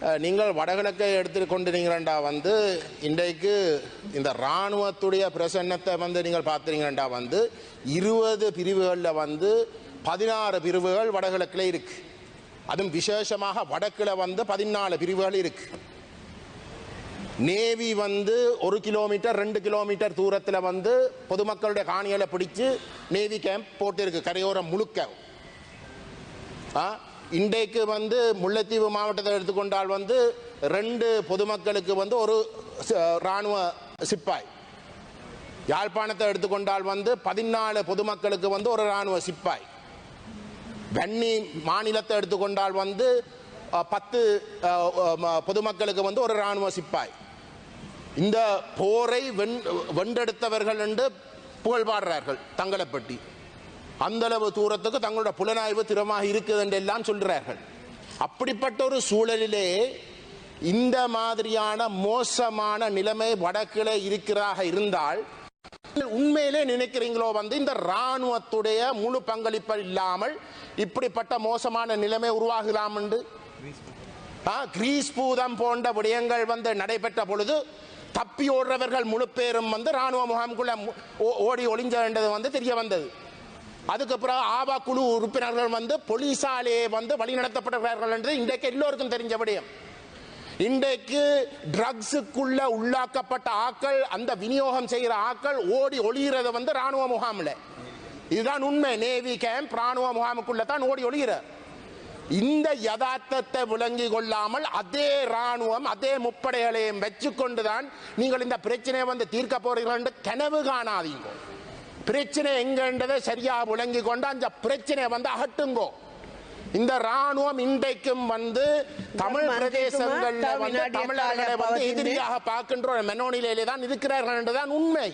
நீங்கள் வடகிழக்கை எடுத்துக்கொண்டிருக்கிறண்டா வந்து இன்றைக்கு இந்த இராணுவத்துடைய பிரசன்னத்தை வந்து நீங்கள் பார்த்துறீங்கடா வந்து இருபது பிரிவுகளில் வந்து பதினாறு பிரிவுகள் வடகிழக்கில் இருக்கு. அதுவும் விசேஷமாக வடக்கில் வந்து பதினாலு பிரிவுகள் இருக்கு. நேவி வந்து ஒரு கிலோமீட்டர் ரெண்டு கிலோமீட்டர் தூரத்தில் வந்து பொதுமக்களுடைய காணிகளை பிடிச்சு நேவி கேம்ப் போட்டிருக்கு கரையோரம் முழுக்க. ஆ, இன்றைக்கு வந்து முல்லைத்தீவு மாவட்டத்தை எடுத்துக்கொண்டால் வந்து ரெண்டு பொதுமக்களுக்கு வந்து ஒரு இராணுவ ராணுவ சிப்பாய். யாழ்ப்பாணத்தை எடுத்துக்கொண்டால் வந்து பதினாலு பொதுமக்களுக்கு வந்து ஒரு ராணுவ சிப்பாய். வன்னி மாநிலத்தை எடுத்துக்கொண்டால் வந்து பத்து பொதுமக்களுக்கு வந்து ஒரு ராணுவ சிப்பாய். இந்த போரை வென் வென்றெடுத்தவர்கள் என்று புகழ் பாடுறார்கள் தங்களை பற்றி. அந்தளவு தூரத்துக்கு தங்களோட புலனாய்வு திறமாக இருக்குது என்று எல்லாம் சொல்கிறார்கள் அப்படிப்பட்ட ஒரு சூழலிலே இந்த மாதிரியான மோசமான நிலைமை வடக்கிலே இருக்கிறாக இருந்தால் உண்மையிலே நினைக்கிறீங்களோ வந்து இந்த ராணுவத்துடைய முழு பங்களிப்பு இல்லாமல் இப்படிப்பட்ட மோசமான நிலைமை உருவாகலாம் என்று கிரீஸ் பூதம் போன்ற விடயங்கள் வந்து நடைபெற்ற பொழுது தப்பி ஓடுறவர்கள் முழு பேரும் வந்து ராணுவ முகாமுக்குள்ள ஓடி ஓ- ஓடி வந்து தெரிய வந்தது. அதுக்கப்புறம் ஆவா ஆபா குழு உறுப்பினர்கள் வந்து போலீசாலே வந்து வழிநடத்தப்படுகிறார்கள் என்று இன்றைக்கு எல்லோருக்கும் தெரிஞ்ச விடயம். இன்றைக்கு ட்ரக்ஸுக்குள்ள உள்ளாக்கப்பட்ட ஆக்கள் அந்த விநியோகம் செய்கிற ஆக்கள் ஓடி ஒளிகிறத வந்து ராணுவ முகாமில். இதுதான் உண்மை. நேவி கேம்ப் ராணுவ முகாமுக்குள்ள தான் ஓடி ஒளிகிற இந்த யதார்த்தத்தை விளங்கி கொள்ளாமல் அதே ராணுவம் அதே முப்படைகளையும் வச்சுக்கொண்டுதான் நீங்கள் இந்த பிரச்சனையை வந்து தீர்க்க போறீர்கள் என்று கனவு காணாதீங்க. பிரச்சனை எங்கன்றதை சரியா விளங்கி கொண்டு அந்த பிரச்சனையை வந்து அகட்டுங்கோ. இந்த ராணுவம் இன்றைக்கும் வந்து தமிழ் பிரதேசங்கள்ல வந்து தமிழர்களை வந்து எதிரியாக பார்க்கின்ற ஒரு மனோநிலையிலே தான் இருக்கிறார்கள் என்றுதான் உண்மை.